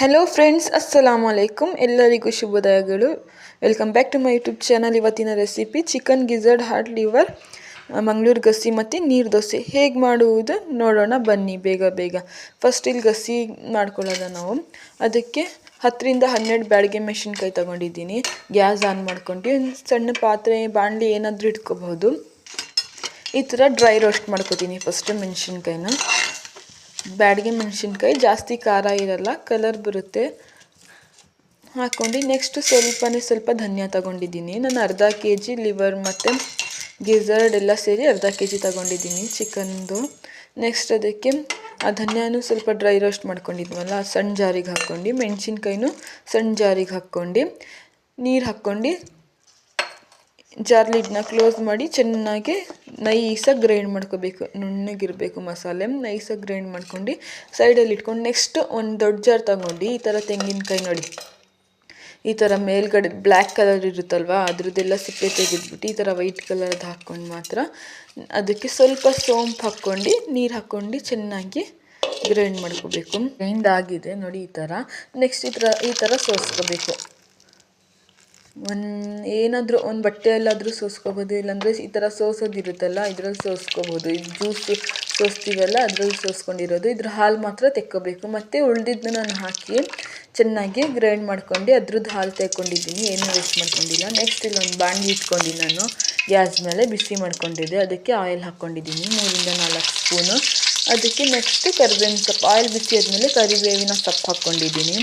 Hello friends ಅಸ್ಸಲಾಮು ಅಲೈಕುಮ್ ಎಲ್ಲರಿಗೂ ಶುಭೋದಯಗಳು. Welcome back to my YouTube channel ಇವತ್ತಿನ recipe chicken gizzard heart liver Mangalore gassi ಮತ್ತು ನೀರು ದೋಸೆ. ಹೇಗೆ ಮಾಡುವುದು ನೋಡೋಣ. ಬನ್ನಿ ಬೇಗ ಬೇಗ. ಫಸ್ಟ್ ಇಲ್ಲಿ ಗಸಿ ಮಾಡ್ಕೊಳ್ಳೋದ ನಾವು. ಅದಕ್ಕೆ ಹತ್ತರಿಂದ ಹನ್ನೆರಡು ಬ್ಯಾಡಿಗೆ ಮೆಣಸಿನ್ಕಾಯಿ ತೊಗೊಂಡಿದ್ದೀನಿ. ಗ್ಯಾಸ್ ಆನ್ ಮಾಡ್ಕೊಂಡು ಒಂದು ಸಣ್ಣ ಪಾತ್ರೆ, ಬಾಣಲಿ ಏನಾದರೂ ಇಟ್ಕೋಬಹುದು. ಈ ಥರ ಡ್ರೈ ರೋಸ್ಟ್ ಮಾಡ್ಕೋತೀನಿ ಫಸ್ಟು ಮೆಣಸಿನ್ಕಾಯಿನ. ಬ್ಯಾಡಗೆ ಮೆಣಸಿನ್ಕಾಯಿ, ಜಾಸ್ತಿ ಖಾರ ಇರಲ್ಲ ಕಲರ್ ಬರುತ್ತೆ. ಹಾಕ್ಕೊಂಡು ನೆಕ್ಸ್ಟ್ ಸ್ವಲ್ಪನೇ ಸ್ವಲ್ಪ ಧನಿಯಾ ತಗೊಂಡಿದ್ದೀನಿ. ನಾನು ಅರ್ಧ ಕೆ ಜಿ ಲಿವರ್ ಮತ್ತು ಗಿಝರ್ಡ್ ಎಲ್ಲ ಸೇರಿ ಅರ್ಧ ಕೆ ಜಿ ತಗೊಂಡಿದ್ದೀನಿ ಚಿಕನ್ದು. ನೆಕ್ಸ್ಟ್ ಅದಕ್ಕೆ ಆ ಧನಿಯಾನು ಸ್ವಲ್ಪ ಡ್ರೈ ರೋಸ್ಟ್ ಮಾಡ್ಕೊಂಡಿದ್ವಲ್ಲ ಸಣ್ಣ ಜಾರಿಗೆ ಹಾಕ್ಕೊಂಡು ಮೆಣಸಿನ್ಕಾಯಿನೂ ಸಣ್ಣ ಜಾರಿಗೆ ಹಾಕ್ಕೊಂಡು ನೀರು ಹಾಕ್ಕೊಂಡು ಜಾರ್ ಲಿಡ್ನ ಕ್ಲೋಸ್ ಮಾಡಿ ಚೆನ್ನಾಗಿ ನೈಸಾಗಿ ಗ್ರೈಂಡ್ ಮಾಡ್ಕೋಬೇಕು. ನುಣ್ಣಗಿರಬೇಕು ಮಸಾಲೆ. ನೈಸಾಗಿ ಗ್ರೈಂಡ್ ಮಾಡ್ಕೊಂಡು ಸೈಡಲ್ಲಿ ಇಟ್ಕೊಂಡು ನೆಕ್ಸ್ಟ್ ಒಂದು ದೊಡ್ಡ ಜಾರ್ ತಗೊಂಡು ಈ ಥರ ತೆಂಗಿನಕಾಯಿ ನೋಡಿ. ಈ ಥರ ಮೇಲ್ಗಡೆ ಬ್ಲ್ಯಾಕ್ ಕಲರ್ ಇರುತ್ತಲ್ವ, ಅದ್ರದ್ದೆಲ್ಲ ಸಿಪ್ಪೆ ತೆಗೆದ್ಬಿಟ್ಟು ಈ ಥರ ವೈಟ್ ಕಲರ್ದು ಹಾಕ್ಕೊಂಡು ಮಾತ್ರ ಅದಕ್ಕೆ ಸ್ವಲ್ಪ ಸೋಂಪು ಹಾಕ್ಕೊಂಡು, ನೀರು ಹಾಕ್ಕೊಂಡು ಚೆನ್ನಾಗಿ ಗ್ರೈಂಡ್ ಮಾಡ್ಕೋಬೇಕು. ಗ್ರೈಂಡ್ ಆಗಿದೆ ನೋಡಿ ಈ ಥರ. ನೆಕ್ಸ್ಟ್ ಈ ಥರ ಈ ಥರ ಸೋಸ್ಕೋಬೇಕು. ಒಂದು ಏನಾದರೂ ಒಂದು ಬಟ್ಟೆಯಲ್ಲಾದರೂ ಸೋಸ್ಕೊಬೋದು, ಇಲ್ಲಾಂದರೆ ಈ ಥರ ಸೋಸೋದಿರುತ್ತಲ್ಲ ಇದ್ರಲ್ಲಿ ಸೋಸ್ಕೊಬೋದು. ಇದು ಜ್ಯೂಸ್ ಸೋಸ್ತೀವಲ್ಲ, ಅದ್ರಲ್ಲಿ ಸೋಸ್ಕೊಂಡಿರೋದು. ಇದ್ರ ಹಾಲು ಮಾತ್ರ ತೆಕ್ಕೋಬೇಕು. ಮತ್ತು ಉಳ್ದಿದ್ದನ್ನ ನಾನು ಹಾಕಿ ಚೆನ್ನಾಗಿ ಗ್ರೈಂಡ್ ಮಾಡ್ಕೊಂಡು ಅದ್ರದ್ದು ಹಾಲು ತೆಕ್ಕೊಂಡಿದ್ದೀನಿ. ಏನೂ ವೇಸ್ಟ್ ಮಾಡ್ಕೊಂಡಿಲ್ಲ. ನೆಕ್ಸ್ಟ್ ಇಲ್ಲೊಂದು ಬಾಣಲಿ ಇಟ್ಕೊಂಡು ನಾನು. ಗ್ಯಾಸ್ ಮೇಲೆ ಬಿಸಿ ಮಾಡ್ಕೊಂಡಿದ್ದೆ. ಅದಕ್ಕೆ ಆಯಿಲ್ ಹಾಕ್ಕೊಂಡಿದ್ದೀನಿ ಮೂರಿಂದ ನಾಲ್ಕು ಸ್ಪೂನು ಅದಕ್ಕೆ ನೆಕ್ಸ್ಟ್ ಕರಿಬೇವಿನ ಸೊಪ್ಪು ಆಯಿಲ್ ಬಿಸಿ ಆದಮೇಲೆ ಕರಿಬೇವಿನ ಸೊಪ್ಪು ಹಾಕ್ಕೊಂಡಿದ್ದೀನಿ.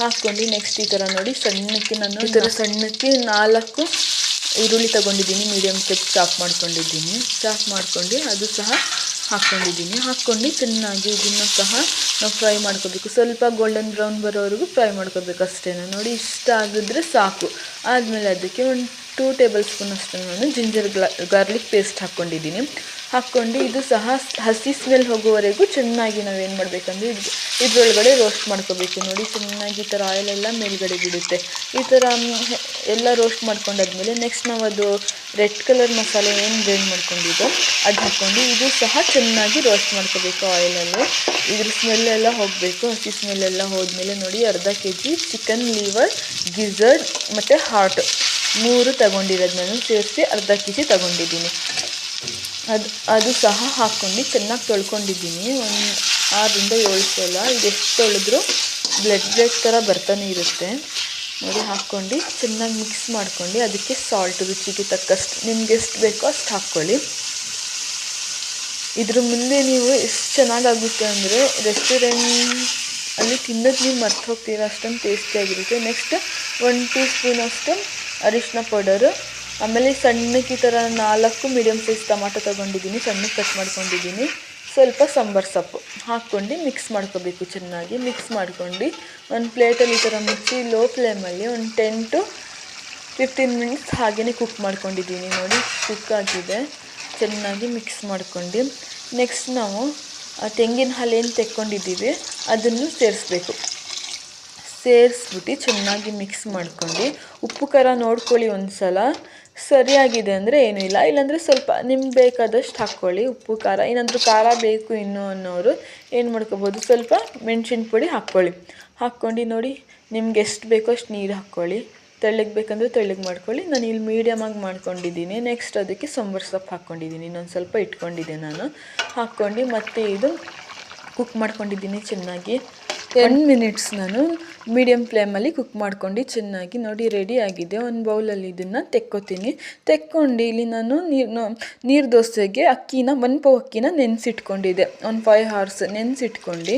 ಹಾಕ್ಕೊಂಡು ನೆಕ್ಸ್ಟ್ ಈ ಥರ ನೋಡಿ ಸಣ್ಣಕ್ಕೆ ನಾನು ಈ ಥರ ಸಣ್ಣಕ್ಕೆ ನಾಲ್ಕು ಈರುಳ್ಳಿ ತೊಗೊಂಡಿದ್ದೀನಿ ಮೀಡಿಯಮ್ ಸೈಜ್ ಚಾಪ್ ಮಾಡ್ಕೊಂಡಿದ್ದೀನಿ. ಚಾಪ್ ಮಾಡ್ಕೊಂಡು ಅದು ಸಹ ಹಾಕ್ಕೊಂಡಿದ್ದೀನಿ. ಹಾಕ್ಕೊಂಡು ಚೆನ್ನಾಗಿ ಇದನ್ನು ಸಹ ನಾವು ಫ್ರೈ ಮಾಡ್ಕೋಬೇಕು. ಸ್ವಲ್ಪ ಗೋಲ್ಡನ್ ಬ್ರೌನ್ ಬರೋವರೆಗೂ ಫ್ರೈ ಮಾಡ್ಕೋಬೇಕು ಅಷ್ಟೇ ನೋಡಿ ಇಷ್ಟ ಆಗಿದ್ರೆ ಸಾಕು. ಆದಮೇಲೆ ಅದಕ್ಕೆ ಒಂದು ಟೂ ಟೇಬಲ್ ಸ್ಪೂನ್ ಅಷ್ಟು ನಾನು ಜಿಂಜರ್ ಗಾರ್ಲಿಕ್ ಪೇಸ್ಟ್ ಹಾಕ್ಕೊಂಡಿದ್ದೀನಿ. ಹಾಕ್ಕೊಂಡು ಇದು ಸಹ ಹಸಿ ಸ್ಮೆಲ್ ಹೋಗುವವರೆಗೂ ಚೆನ್ನಾಗಿ ನಾವೇನು ಮಾಡಬೇಕಂದ್ರೆ ಇದು, ಇದರೊಳಗಡೆ ರೋಸ್ಟ್ ಮಾಡ್ಕೋಬೇಕು. ನೋಡಿ ಚೆನ್ನಾಗಿ ಈ ಥರ ಆಯಿಲೆಲ್ಲ ಮೇಲ್ಗಡೆ ಬಿಡುತ್ತೆ. ಈ ಥರ ಎಲ್ಲ ರೋಸ್ಟ್ ಮಾಡ್ಕೊಂಡಾದ್ಮೇಲೆ ನೆಕ್ಸ್ಟ್ ನಾವು ಅದು ರೆಡ್ ಕಲರ್ ಮಸಾಲೆ ಏನು ಗ್ರೈಂಡ್ ಮಾಡ್ಕೊಂಡಿದ್ದೋ ಅದು ಹಾಕ್ಕೊಂಡು ಇದು ಸಹ ಚೆನ್ನಾಗಿ ರೋಸ್ಟ್ ಮಾಡ್ಕೋಬೇಕು ಆಯಿಲಲ್ಲಿ ಇದ್ರ ಸ್ಮೆಲ್ಲೆಲ್ಲ ಹೋಗಬೇಕು. ಹಸಿ ಸ್ಮೆಲ್ಲೆಲ್ಲ ಹೋದ್ಮೇಲೆ ನೋಡಿ ಅರ್ಧ K G chicken liver gizzard ಮತ್ತು ಹಾರ್ಟ್ ಮೂರು ತಗೊಂಡಿರೋದು ನಾನು ಸೇರಿಸಿ ಅರ್ಧ ಕೆ ಜಿ ತಗೊಂಡಿದ್ದೀನಿ. ಅದು ಅದು ಸಹ ಹಾಕ್ಕೊಂಡು ಚೆನ್ನಾಗಿ ತೊಳ್ಕೊಂಡಿದ್ದೀನಿ. ಒಂದು ಆರರಿಂದ ಏಳು ಸಲ. ಇದು ಎಷ್ಟು ತೊಳೆದ್ರೂ ಬ್ಲಡ್ ಬ್ಲಡ್ ಥರ ಬರ್ತಾನೆ ಇರುತ್ತೆ. ನೋಡಿ, ಹಾಕ್ಕೊಂಡು ಚೆನ್ನಾಗಿ ಮಿಕ್ಸ್ ಮಾಡ್ಕೊಂಡು ಅದಕ್ಕೆ ಸಾಲ್ಟ್ ರುಚಿಗೆ ತಕ್ಕಷ್ಟು. ನಿಮ್ಗೆ ಎಷ್ಟು ಬೇಕೋ ಅಷ್ಟು ಹಾಕ್ಕೊಳ್ಳಿ. ಇದ್ರ ಮುಂದೆ ನೀವು ಎಷ್ಟು ಚೆನ್ನಾಗಾಗುತ್ತೆ ಅಂದರೆ ರೆಸ್ಟೋರೆಂಟ್ ಅಲ್ಲಿ ತಿನ್ನೋದು ನೀವು ಮರ್ತು ಹೋಗ್ತೀರ, ಅಷ್ಟೊಂದು ಟೇಸ್ಟಿಯಾಗಿರುತ್ತೆ ನೆಕ್ಸ್ಟ್ ಒನ್ ಟೀ ಸ್ಪೂನ್ ಅಷ್ಟು ಅರಿಶಿನ ಪೌಡರು ಆಮೇಲೆ ಸಣ್ಣಕ್ಕೆ ಈ ಥರ ನಾಲ್ಕು ಮೀಡಿಯಮ್ ಸೈಜ್ ಟೊಮಾಟೊ ತೊಗೊಂಡಿದ್ದೀನಿ ಸಣ್ಣಕ್ಕೆ ಕಟ್ ಮಾಡ್ಕೊಂಡಿದ್ದೀನಿ. ಸ್ವಲ್ಪ ಸಾಂಬಾರು ಸೊಪ್ಪು ಹಾಕ್ಕೊಂಡು ಮಿಕ್ಸ್ ಮಾಡ್ಕೋಬೇಕು ಚೆನ್ನಾಗಿ. ಮಿಕ್ಸ್ ಮಾಡ್ಕೊಂಡು ಒಂದು ಪ್ಲೇಟಲ್ಲಿ ಈ ಥರ ಮುಚ್ಚಿ ಲೋ ಫ್ಲೇಮಲ್ಲಿ ಒಂದು ಟೆನ್ ಟು ಫಿಫ್ಟೀನ್ ಮಿನಿಟ್ಸ್ ಹಾಗೆಯೇ ಕುಕ್ ಮಾಡ್ಕೊಂಡಿದ್ದೀನಿ ನೋಡಿ ಕುಕ್ ಆಗಿದೆ. ಚೆನ್ನಾಗಿ ಮಿಕ್ಸ್ ಮಾಡ್ಕೊಂಡು ನೆಕ್ಸ್ಟ್ ನಾವು ತೆಂಗಿನ ಹಾಲೇನು ತೆಕ್ಕೊಂಡಿದ್ದೀವಿ, ಅದನ್ನು ಸೇರಿಸ್ಬೇಕು. ಸೇರಿಸ್ಬಿಟ್ಟು ಚೆನ್ನಾಗಿ ಮಿಕ್ಸ್ ಮಾಡ್ಕೊಂಡು ಉಪ್ಪು, ಖಾರ ನೋಡ್ಕೊಳ್ಳಿ ಒಂದು ಸಲ ಸರಿಯಾಗಿದೆ ಅಂದರೆ ಏನೂ ಇಲ್ಲ. ಇಲ್ಲಾಂದರೆ ಸ್ವಲ್ಪ ನಿಮ್ಗೆ ಬೇಕಾದಷ್ಟು ಹಾಕ್ಕೊಳ್ಳಿ. ಉಪ್ಪು, ಖಾರ, ಏನಾದರೂ ಖಾರ ಬೇಕು ಇನ್ನು ಅನ್ನೋರು ಏನು ಮಾಡ್ಕೋಬೋದು? ಸ್ವಲ್ಪ ಮೆಣಸಿನ ಪುಡಿ ಹಾಕ್ಕೊಳ್ಳಿ. ಹಾಕ್ಕೊಂಡು ನೋಡಿ ನಿಮ್ಗೆ ಎಷ್ಟು ಬೇಕೋ ಅಷ್ಟು ನೀರು ಹಾಕ್ಕೊಳ್ಳಿ. ತೆಳ್ಳಗೆ ಬೇಕಂದರೆ ತೆಳ್ಳಗೆ ಮಾಡ್ಕೊಳ್ಳಿ. ನಾನು ಇಲ್ಲಿ ಮೀಡಿಯಮಾಗಿ ಮಾಡ್ಕೊಂಡಿದ್ದೀನಿ. ನೆಕ್ಸ್ಟ್ ಅದಕ್ಕೆ ಸೊಂಬರ್ ಸೊಪ್ಪು ಹಾಕ್ಕೊಂಡಿದ್ದೀನಿ. ಇನ್ನೊಂದು ಸ್ವಲ್ಪ ಇಟ್ಕೊಂಡಿದ್ದೆ ನಾನು. ಹಾಕ್ಕೊಂಡು ಮತ್ತೆ ಇದು ಕುಕ್ ಮಾಡ್ಕೊಂಡಿದ್ದೀನಿ ಚೆನ್ನಾಗಿ. ಟೆನ್ ಮಿನಿಟ್ಸ್ ನಾನು ಮೀಡಿಯಮ್ ಫ್ಲೇಮಲ್ಲಿ ಕುಕ್ ಮಾಡ್ಕೊಂಡು ಚೆನ್ನಾಗಿ ನೋಡಿ ರೆಡಿ ಆಗಿದೆ. ಒಂದು ಬೌಲಲ್ಲಿ ಇದನ್ನು ತೆಕ್ಕೋತೀನಿ. ತೆಕ್ಕೊಂಡು ಇಲ್ಲಿ ನಾನು ನೀರು ನೀರು ದೋಸೆಗೆ ಅಕ್ಕಿನ ಒಂದು ಪಾವು ಅಕ್ಕಿನ ನೆನೆಸಿಟ್ಕೊಂಡಿದ್ದೆ ಒಂದು ಫೈವ್ ಅವರ್ಸ್ ನೆನೆಸಿಟ್ಕೊಂಡು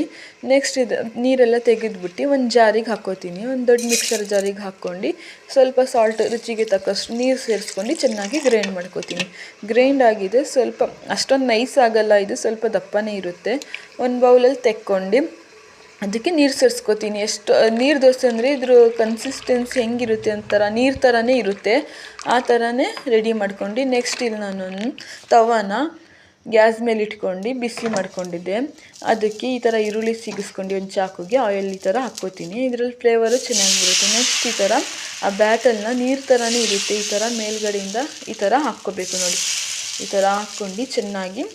ನೆಕ್ಸ್ಟ್ ಇದು ನೀರೆಲ್ಲ ತೆಗೆದುಬಿಟ್ಟು ಒಂದು ಜಾರಿಗೆ ಹಾಕೋತೀನಿ. ಒಂದು ದೊಡ್ಡ ಮಿಕ್ಸರ್ ಜಾರಿಗೆ ಹಾಕ್ಕೊಂಡು ಸ್ವಲ್ಪ ಸಾಲ್ಟ್ ರುಚಿಗೆ ತಕ್ಕಷ್ಟು ನೀರು ಸೇರಿಸ್ಕೊಂಡು ಚೆನ್ನಾಗಿ ಗ್ರೈಂಡ್ ಮಾಡ್ಕೋತೀನಿ. ಗ್ರೈಂಡ್ ಆಗಿದೆ. ಸ್ವಲ್ಪ ಅಷ್ಟೊಂದು ನೈಸ್ ಆಗಲ್ಲ. ಇದು ಸ್ವಲ್ಪ ದಪ್ಪನೇ ಇರುತ್ತೆ. ಒಂದು ಬೌಲಲ್ಲಿ ತೆಕ್ಕೊಂಡು ಅದಕ್ಕೆ ನೀರು ಸೇರಿಸ್ಕೋತೀನಿ. ಎಷ್ಟು, ನೀರು ದೋಸೆ ಅಂದರೆ ಇದ್ರ ಕನ್ಸಿಸ್ಟೆನ್ಸಿ ಹೆಂಗಿರುತ್ತೆ ಒಂಥರ, ನೀರು ಥರನೇ ಇರುತ್ತೆ. ಆ ಥರನೇ ರೆಡಿ ಮಾಡ್ಕೊಂಡು ನೆಕ್ಸ್ಟ್ ಇಲ್ಲಿ ನಾನು ತವಾನ ಗ್ಯಾಸ್ ಮೇಲೆ ಇಟ್ಕೊಂಡು ಬಿಸಿ ಮಾಡ್ಕೊಂಡಿದ್ದೆ. ಅದಕ್ಕೆ ಈ ಥರ ಈರುಳ್ಳಿ ಸಿಗಿಸ್ಕೊಂಡು ಒಂದು ಚಾಕುಗೆ ಆಯಿಲ್ ಈ ಥರ ಹಾಕ್ಕೋತೀನಿ. ಇದರಲ್ಲಿ ಫ್ಲೇವರು ಚೆನ್ನಾಗಿರುತ್ತೆ. ನೆಕ್ಸ್ಟ್ ಈ ಥರ ಆ ಬ್ಯಾಟಲ್ನ ನೀರು ಥರನೇ ಇರುತ್ತೆ. ಈ ಥರ ಮೇಲ್ಗಡೆಯಿಂದ ಈ ಥರ ಹಾಕ್ಕೋಬೇಕು ನೋಡಿ. ಈ ಥರ ಹಾಕ್ಕೊಂಡು ಚೆನ್ನಾಗಿ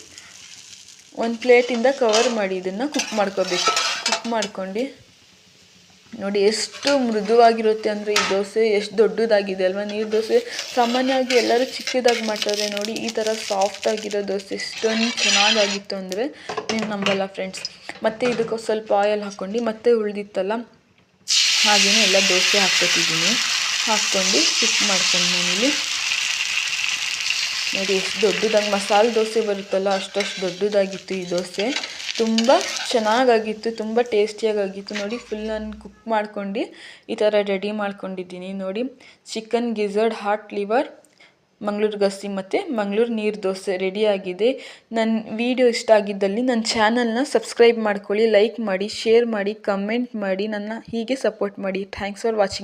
ಒಂದು ಪ್ಲೇಟಿಂದ ಕವರ್ ಮಾಡಿ ಇದನ್ನು ಕುಕ್ ಮಾಡ್ಕೋಬೇಕು. ಕುಕ್ ಮಾಡ್ಕೊಂಡು. ನೋಡಿ ಎಷ್ಟು ಮೃದುವಾಗಿರುತ್ತೆ ಅಂದರೆ ಈ ದೋಸೆ ಎಷ್ಟು ದೊಡ್ಡದಾಗಿದೆ ಅಲ್ವಾ? ನೀರು ದೋಸೆ ಸಾಮಾನ್ಯವಾಗಿ ಎಲ್ಲರೂ ಚಿಕ್ಕದಾಗಿ ಮಾಡ್ತಾರೆ ನೋಡಿ, ಈ ಥರ ಸಾಫ್ಟ್ ಆಗಿರೋ ದೋಸೆ ಎಷ್ಟೊಂದು ಚೆನ್ನಾಗಾಗಿತ್ತು ಅಂದರೆ ನೀವು ನಂಬಲ್ಲ ಫ್ರೆಂಡ್ಸ್ ಮತ್ತು ಇದಕ್ಕೆ ಸ್ವಲ್ಪ ಆಯಿಲ್ ಹಾಕ್ಕೊಂಡು ಮತ್ತೆ ಉಳಿದಿತ್ತಲ್ಲ ಹಾಗೆಯೇ ಎಲ್ಲ ದೋಸೆ ಹಾಕ್ಕೊತಿದ್ದೀನಿ. ಹಾಕ್ಕೊಂಡು ಕುಕ್ ಮಾಡ್ಕೊಂಡು ನಾನಿಲ್ಲಿ. ನೋಡಿ, ಎಷ್ಟು ದೊಡ್ಡದಾಗಿ ಮಸಾಲೆ ದೋಸೆ ಬರುತ್ತಲ್ಲ, ಅಷ್ಟಷ್ಟು ದೊಡ್ಡದಾಗಿತ್ತು ಈ ದೋಸೆ. ತುಂಬ ಚೆನ್ನಾಗಾಗಿತ್ತು, ತುಂಬ ಟೇಸ್ಟಿಯಾಗಿತ್ತು ನೋಡಿ ಫುಲ್ ನಾನು ಕುಕ್ ಮಾಡ್ಕೊಂಡು ಈ ಥರ ರೆಡಿ ಮಾಡ್ಕೊಂಡಿದ್ದೀನಿ. ನೋಡಿ chicken gizzard heart liver Mangalore gassi ಮತ್ತು ಮಂಗಳೂರು ನೀರು ದೋಸೆ ರೆಡಿಯಾಗಿದೆ ನನ್ನ ವಿಡಿಯೋ ಇಷ್ಟ ಆಗಿದ್ದಲ್ಲಿ ನನ್ನ ಚಾನಲ್ನ ಸಬ್ಸ್ಕ್ರೈಬ್ ಮಾಡ್ಕೊಳ್ಳಿ ಲೈಕ್ ಮಾಡಿ ಶೇರ್ ಮಾಡಿ ಕಮೆಂಟ್ ಮಾಡಿ, ನನ್ನ ಹೀಗೆ ಸಪೋರ್ಟ್ ಮಾಡಿ. Thanks for watching